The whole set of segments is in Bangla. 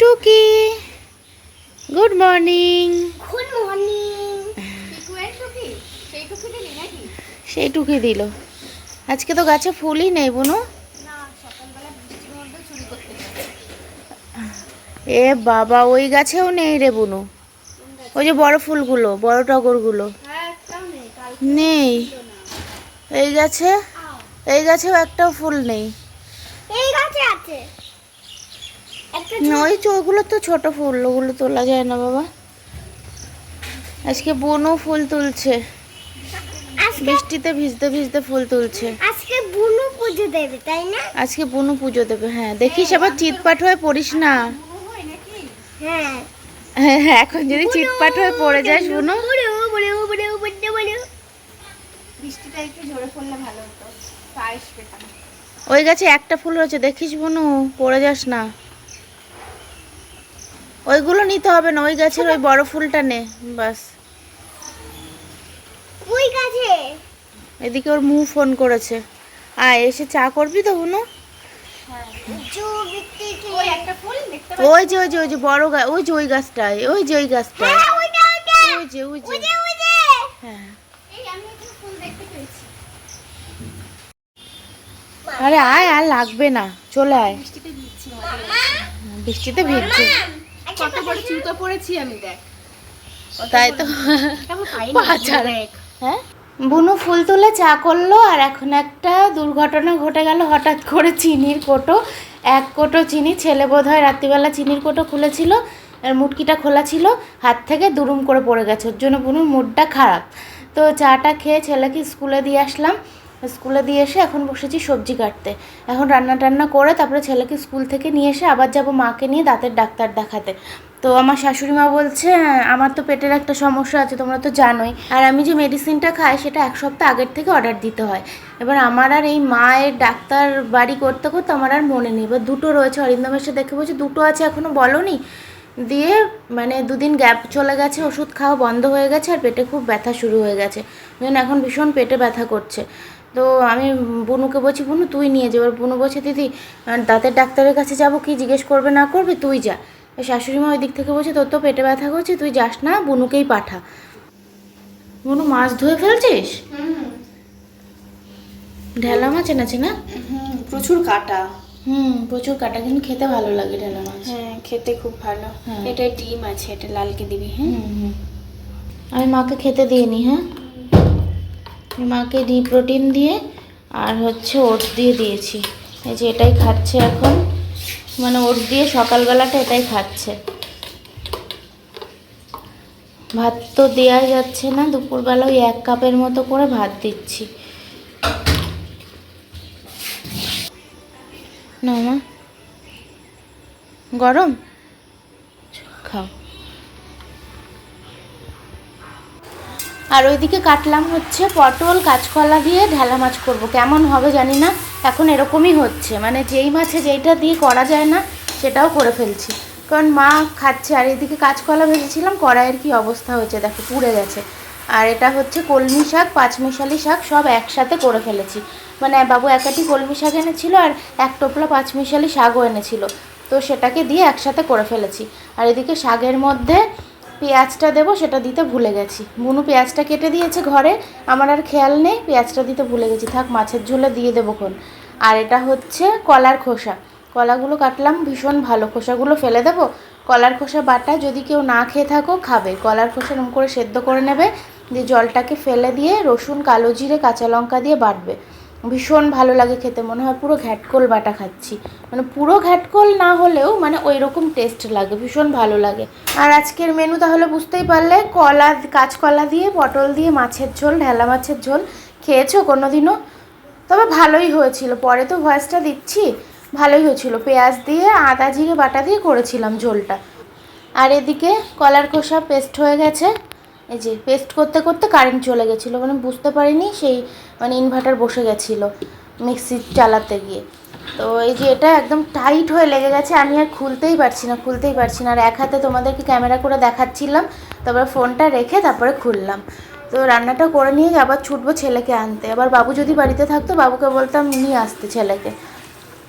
টুকি। গুড মর্নিং গুড মর্নিং সেই টুকি দিলি। আজকে তো গাছে ফুলই নেই বুনু। এ বাবা ওই গাছেও নেই রে বুনু। ওই যে বড় ফুলগুলো বড় টগরগুলো। হ্যাঁ নেই এই গাছে এই গাছেও একটাও ফুল নেই। এই গাছে আছে। ওই ওগুলো তো ছোট ফুল ওগুলো তোলা যায় না বাবা। আজকে বনু ফুল তুলছে। বৃষ্টিতে ভিজতে ভিজতে ফুল তুলছে। আজকে বুনু পুজো দেবে তাই না? আজকে বনু পুজো দেবে হ্যাঁ। দেখিস আবার চিৎপাট হয়ে পড়িস না। হ্যাঁ। হ্যাঁ হ্যাঁ, এখন যদি চিৎপাট হয়ে পড়ে যাস বৃষ্টিটা একটু জোরে পড়লে ভালো হতো। ওই গাছে একটা ফুল রয়েছে দেখিস বনু পড়ে যাস না। ওইগুলো নিতে হবে না ওই গাছের ওই বড় ফুলটা নে বাস। ওই গাছে? এদিকে ওর মুখ ফোন করেছে। আয় এসে চা করবি তো বুনু ওই একটা ফুল দেখতে ওই যে ওই যে ওই যে বড় গাছ ওই যে ওই গাছটায় ওই যে ওই গাছটায়। হ্যাঁ ওই যে ওই যে। হ্যাঁ। আরে আয় আর লাগবে না। চলে আয়। বৃষ্টিতে ভিজছে। কত বড় চুতো পড়েছি আমি দেখ। তাই তো। হ্যাঁ? বুনু ফুল তুলে চা করল আর এখন একটা দুর্ঘটনা ঘটে গেল হঠাৎ করে চিনির কোটো এক কোটো চিনি ছেলে বোধ হয় রাত্রিবেলা চিনির কোটো খুলেছিল আর মুটকিটা খোলা ছিল হাত থেকে দুরুম করে পড়ে গেছে ওর জন্য বুনুর মুডটা খারাপ। তো চাটা খেয়ে ছেলেকে স্কুলে দিয়ে আসলাম স্কুলে দিয়ে এসে এখন বসেছি সবজি কাটতে। এখন রান্না টান্না করে তারপরে ছেলেকে স্কুল থেকে নিয়ে এসে আবার যাব মাকে নিয়ে দাঁতের ডাক্তার দেখাতে। তো আমার শাশুড়ি মা বলছে "হ্যাঁ, আমার তো পেটের একটা সমস্যা আছে তোমরা তো জানোই। আর আমি যে মেডিসিনটা খাই সেটা এক সপ্তাহ আগের থেকে অর্ডার দিতে হয়। এবার আমার আর এই মায়ের ডাক্তার বাড়ি করতে করতে আমার আর মনে নেই। এবার দুটো রয়েছে অরিন্দম এসে দেখে বলছে দুটো আছে এখনও বলনি? দিয়ে মানে দুদিন গ্যাপ চলে গেছে ওষুধ খাওয়া বন্ধ হয়ে গেছে আর পেটে খুব ব্যথা শুরু হয়ে গেছে। এখন ভীষণ পেটে ব্যথা করছে। তো আমি বুনুকে বলছি বনু তুই নিয়ে যা। এবার বুনু বলছে দিদি দাঁতের ডাক্তারের কাছে যাব কি জিজ্ঞেস করবে না করবে তুই যা। শাশুড়ি মা ওই দিক থেকে বলছে তোর তো পেটে ব্যথা করছে তুই যাস না বুনুকেই পাঠা। বনু মাছ ধুয়ে ফেলছিস? ঢেলা মাছ এনেছে না? প্রচুর কাটা। হুম প্রচুর কাটা কিন্তু খেতে ভালো লাগে ঢেলা মাছ। হ্যাঁ খেতে খুব ভালো। হ্যাঁ। এটা ডিম আছে এটা লালকে দিবি হ্যাঁ? আমি মাকে খেতে দিয়ে দিইনি হ্যাঁ? মাকে ডি প্রোটিন দিয়ে আর হচ্ছে ওটস দিয়ে দিয়েছি। এই যে এটাই খাচ্ছে এখন। মানে ওটস দিয়ে সকালবেলাটা এটাই খাচ্ছে। ভাত তো দেওয়া যাচ্ছে না, দুপুরবেলা ওই এক কাপের মতো করে ভাত দিচ্ছি। না মা। গরম? খাও। আর ওইদিকে কাটলাম হচ্ছে পটল, কাঁচকলা দিয়ে ঢেলা মাছ করব। কেমন হবে জানি না, এখন এরকমই হচ্ছে। মানে যেই মাছে যেইটা দিয়ে করা যায় না, সেটাও করে ফেলছি। কারণ মা খাচ্ছে, আর এদিকে কাঁচকলা ভেজেছিলাম, কড়াইয়ের কি অবস্থা হয়েছে দেখো, পুড়ে গেছে। আর এটা হচ্ছে কলমি শাক, পাঁচমিশালি শাক, সব একসাথে করে ফেলেছি। মানে বাবু একাটি কলমি শাক এনেছিল, আর এক টোপলা পাঁচমিশালি শাকও এনেছিল। তো সেটাকে দিয়ে একসাথে করে ফেলেছি। আর এদিকে শাকের মধ্যে পেঁয়াজটা দেবো, সেটা দিতে ভুলে গেছি। বুনু পেঁয়াজটা কেটে দিয়েছে ঘরে, আমার আর খেয়াল নেই, পেঁয়াজটা দিতে ভুলে গেছি। থাক, মাছের ঝোলে দিয়ে দেবো খন আর এটা হচ্ছে কলার খোসা। কলাগুলো কাটলাম, ভীষণ ভালো। খোসাগুলো ফেলে দেবো। কলার খোসা বাটা, যদি কেউ না খেয়ে থাকো, খাবে। কলার খোসা এরকম করে সেদ্ধ করে নেবে, দিয়ে জলটাকে ফেলে দিয়ে রসুন, কালো জিরে, কাঁচা লঙ্কা দিয়ে বাটবে। ভীষণ ভালো লাগে খেতে, মনে হয় পুরো ঘ্যাটকোল বাটা খাচ্ছি। মানে পুরো ঘ্যাটকোল না হলেও মানে ওই রকম টেস্ট লাগে, ভীষণ ভালো লাগে। আর আজকের মেনু তাহলে বুঝতেই পারলে, কলা, কাঁচকলা দিয়ে, পটল দিয়ে, মাছের ঝোল, ঢেলা মাছের ঝোল খেয়েছো কোনো দিনও তবে ভালোই হয়েছিল, পরে তো ভয়েসটা দিচ্ছি, ভালোই হয়েছিল। পেঁয়াজ দিয়ে, আদা, জিরে, বাটা দিয়ে করেছিলাম ঝোলটা। আর এদিকে কলার খোসা পেস্ট হয়ে গেছে। এই যে পেস্ট করতে করতে কারেন্ট চলে গেছিল। মানে বুঝতে পারিনি সেই মানে ইনভার্টার বসে গেছিল মিক্সি চালাতে গিয়ে। তো এই যে এটা একদম টাইট হয়ে লেগে গেছে, আমি আর খুলতেই পারছি না, খুলতেই পারছি না। আর এক হাতে তোমাদেরকে ক্যামেরা করে দেখাচ্ছিলাম, তারপরে ফোনটা রেখে তারপরে খুললাম। তো রান্নাটা করে নিয়ে আবার ছুটবো ছেলেকে আনতে। আবার বাবু যদি বাড়িতে থাকতো, বাবুকে বলতাম, নিয়ে আসতে ছেলেকে।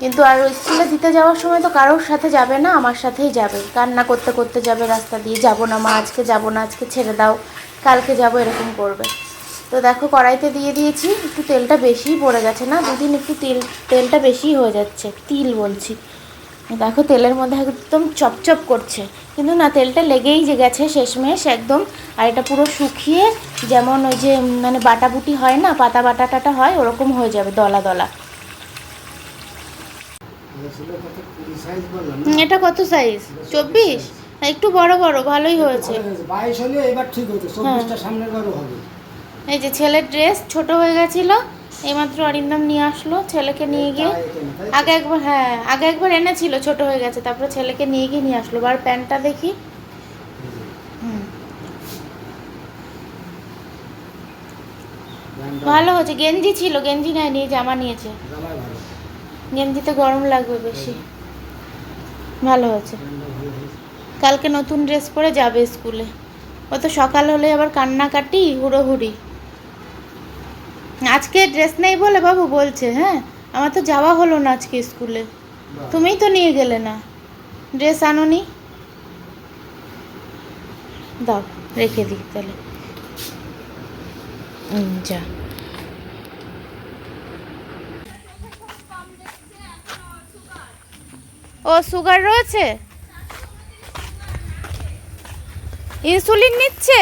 কিন্তু আর ওই স্কুলে দিতে যাওয়ার সময় তো কারোর সাথে যাবে না, আমার সাথেই যাবে। কান্না করতে করতে যাবে রাস্তা দিয়ে, যাব না মা, আজকে যাব না, আজকে ছেড়ে দাও, কালকে যাব, এরকম করবে। তো দেখো কড়াইতে দিয়ে দিয়েছি, একটু তেলটা বেশিই পড়ে গেছে না, দুদিন একটু তেল, তেলটা বেশিই হয়ে যাচ্ছে, তিল বলছি। দেখো তেলের মধ্যে একদম চপচপ করছে, কিন্তু না, তেলটা লেগেই যে গেছে শেষমেশ একদম, আর এটা পুরো শুকিয়ে যেমন ওই যে মানে বাটাবুটি হয় না, পাতা বাটা টাটা হয়, ওরকম হয়ে যাবে, দলা দলা বলেছিল কত কুড়ি সাইজ বলল না হুম, এটা কত সাইজ চব্বিশ? একটু বড় বড় ভালোই হয়েছে। বাইশ হলে এবার ঠিক হতো চব্বিশটা সামনের বারও হবে। এই যে ছেলের ড্রেস ছোট হয়ে গেছিল এইমাত্র অরিন্দম নিয়ে আসলো ছেলেকে নিয়ে গিয়ে? আগে একবার হ্যাঁ আগে একবার এনেছিল ছোট হয়ে গেছে তারপরে ছেলেকে নিয়ে গিয়ে নিয়ে আসলো। আর প্যান্টটা দেখি। ভালো হচ্ছে গেঞ্জি ছিল গেঞ্জি নেয়নি জামা নিয়েছে। গেঞ্জিতে গরম লাগবে বেশি। ভালো হয়েছে। কালকে নতুন ড্রেস পরে যাবে স্কুলে। ও তো সকাল হলে আবার কান্নাকাটি, হুড়োহুড়ি। আজকে ড্রেস নেই বলে বাবু বলছে হ্যাঁ? আমার তো যাওয়া হলো না আজকে স্কুলে। তুমিই তো নিয়ে গেলে না। ড্রেস আনোনি? দাও, রেখে দিই তাহলে। যা। ও সুগার রয়েছে? ইনসুলিন নিচ্ছে?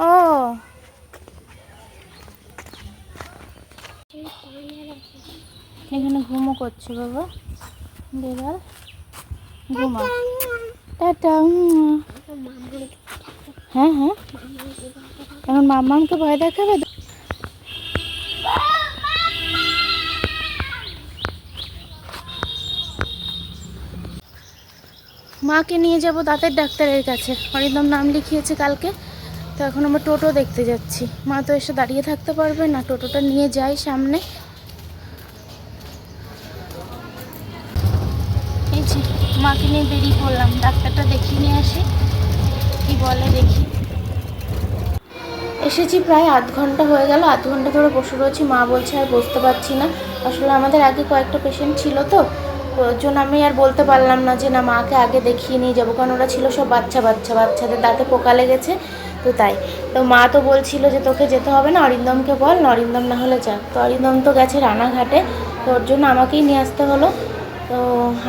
ও। এখানে ঘুমো করছে বাবা। বেড়াল টাটা। হ্যাঁ হ্যাঁ। এখন মাম্মামকে ভয় দেখাবে? মাকে নিয়ে যাব দাঁতের ডাক্তারের কাছে। অরিন্দম নাম লিখিয়েছে কালকে। তো এখন আমরা টোটো দেখতে যাচ্ছি। মা তো এসে দাঁড়িয়ে থাকতে পারবে না। টোটোটা নিয়ে যাই সামনে। এই যে, মাকে নিয়ে বেরিয়ে পড়লাম। ডাক্তারটা দেখিয়ে নিয়ে আসি। কি বলে দেখি। এসেছি প্রায় আধ ঘণ্টা হয়ে গেল। আধ ঘণ্টা ধরে বসে রয়েছি। মা বলছে, আর বসতে পারছি না। আসলে আমাদের আগে কয়েকটা পেশেন্ট ছিল তো। ওর জন্য আমি আর বলতে পারলাম না যে না, মাকে আগে দেখিয়ে নিয়ে যাব, কারণ ওরা ছিল সব বাচ্চা বাচ্চা, বাচ্চাদের দাঁতে পোকা লেগেছে, তো তাই। তো মা তো বলছিল যে তোকে যেতে হবে না, অরিন্দমকে বল, অরিন্দম না হলে যা তো অরিন্দম তো গেছে রানাঘাটে, তো ওর জন্য আমাকেই নিয়ে আসতে হলো। তো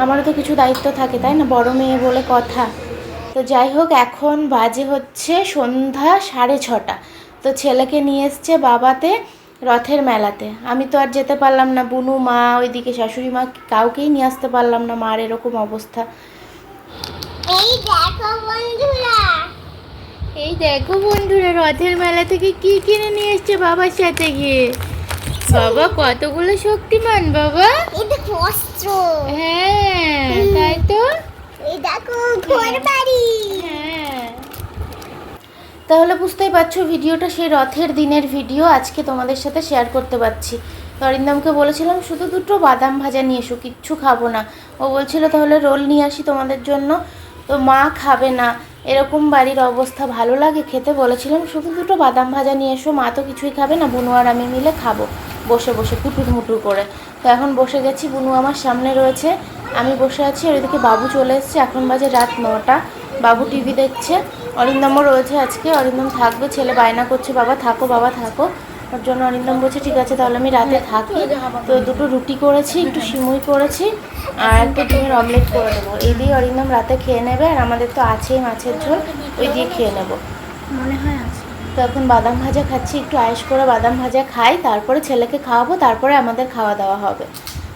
আমারও তো কিছু দায়িত্ব থাকে, তাই না? বড় মেয়ে বলে কথা। তো যাই হোক, এখন বাজে হচ্ছে সন্ধ্যা সাড়ে ছটা। তো ছেলেকে নিয়ে এসছে বাবাতে রথের মেলাতে। আমি তো আর যেতে পারলাম না বুনু মা ওইদিকে শাশুড়ি মা কাউকেই নিয়ে আসতে পারলাম না মার এরকম অবস্থা। এই দেখো বন্ধুরা। এই দেখো বন্ধুরা রথের মেলা থেকে কি কিনে নিয়ে এসছে বাবার সাথে গিয়ে? বাবা কতগুলো শক্তিমান বাবা? এই দেখো অস্ত্র। হ্যাঁ তাই তো। এই দেখো ঘর বাড়ি তাহলে বুঝতেই পারছ, ভিডিওটা সেই রথের দিনের ভিডিও। আজকে তোমাদের সাথে শেয়ার করতে পারছি। অরিন্দমকে বলেছিলাম, শুধু দুটো বাদাম ভাজা নিয়ে এসো, কিচ্ছু খাব না। ও বলছিল, তাহলে রোল নিয়ে আসি তোমাদের জন্য। তো মা খাবে না। এরকম বাড়ির অবস্থা, ভালো লাগে খেতে। বলেছিলাম, শুধু দুটো বাদাম ভাজা নিয়ে এসো, মা তো কিছুই খাবে না। বুনু আর আমি মিলে খাব। বসে বসে কুটুর মুটুর করে। তো এখন বসে গেছি, বুনু আমার সামনে রয়েছে। আমি বসে আছি, আর ওইদিকে বাবু চলে এসছে। এখন বাজে রাত নটা। বাবু টিভি দেখছে। অরিন্দমও রয়েছে আজকে। অরিন্দম থাকবে ছেলে বায়না করছে বাবা থাকো বাবা থাকো। ওর জন্য অরিন্দম বলছে ঠিক আছে তাহলে আমি রাতে থাকি। তো দুটো রুটি করেছি একটু সিমুই করেছি আর একটা ডিমের অমলেট করে নেব। এই দিয়ে অরিন্দম রাতে খেয়ে নেবে আর আমাদের তো আছেই মাছের ঝোল ওই দিয়ে খেয়ে নেব। মনে হয় আছে। তো এখন বাদাম ভাজা খাচ্ছি একটু আয়েস করে বাদাম ভাজা খাই তারপরে ছেলেকে খাওয়াবো তারপরে আমাদের খাওয়া দাওয়া হবে।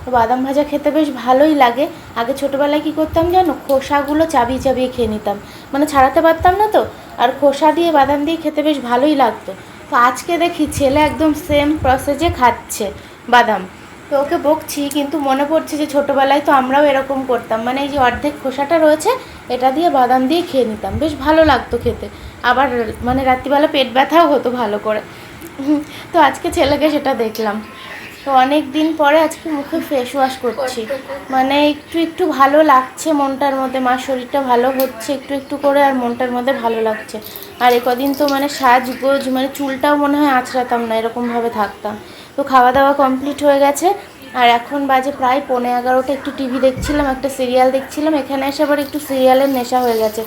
তো বাদাম ভাজা খেতে বেশ ভালোই লাগে। আগে ছোটোবেলায় কী করতাম জানো? খোসাগুলো চাবিয়ে চাবিয়ে খেয়ে নিতাম। মানে ছাড়াতে পারতাম না তো। আর খোসা দিয়ে, বাদাম দিয়ে খেতে বেশ ভালোই লাগতো। তো আজকে দেখি ছেলে একদম সেম প্রসেসে খাচ্ছে বাদাম। তো ওকে বকছি, কিন্তু মনে পড়ছে যে ছোটোবেলায় তো আমরাও এরকম করতাম। মানে এই যে অর্ধেক খোসাটা রয়েছে, এটা দিয়ে বাদাম দিয়ে খেয়ে নিতাম। বেশ ভালো লাগতো খেতে। আবার মানে রাত্রিবেলা পেট ব্যথাও হতো ভালো করে। তো আজকে ছেলেকে সেটা দেখলাম। তো অনেক দিন পরে আজকে মুখে ফেস ওয়াশ করছি। মানে একটু একটু ভালো লাগছে মনটার মধ্যে। মার শরীরটা ভালো হচ্ছে একটু একটু করে আর মনটার মধ্যে ভালো লাগছে। আর এ কদিন তো মানে সাজগোজ মানে চুলটাও মনে হয় আঁচড়াতাম না এরকমভাবে থাকতাম। তো খাওয়া দাওয়া কমপ্লিট হয়ে গেছে। আর এখন বাজে প্রায় পৌনে এগারোটা একটু টিভি দেখছিলাম একটা সিরিয়াল দেখছিলাম। এখানে এসে আবার একটু সিরিয়ালের নেশা হয়ে গেছে।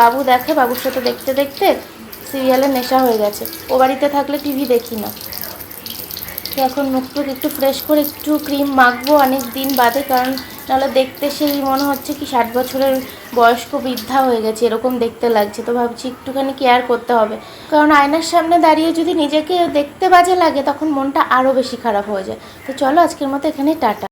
বাবু দেখে বাবুর সাথে দেখতে দেখতে সিরিয়ালের নেশা হয়ে গেছে। ও বাড়িতে থাকলে টিভি দেখি না। তো এখন মুখ একটু ফ্রেশ করে একটু ক্রিম মাখবো অনেক দিন বাদে, কারণ নাহলে দেখতে সেই মনে হচ্ছে কি ষাট বছরের বয়স্ক বৃদ্ধা হয়ে গেছে, এরকম দেখতে লাগছে। তো ভাবছি একটুখানি কেয়ার করতে হবে। কারণ আয়নার সামনে দাঁড়িয়ে যদি নিজেকে দেখতে বাজে লাগে, তখন মনটা আরও বেশি খারাপ হয়ে যায়। তো চলো আজকের মতো এখানে টাটা।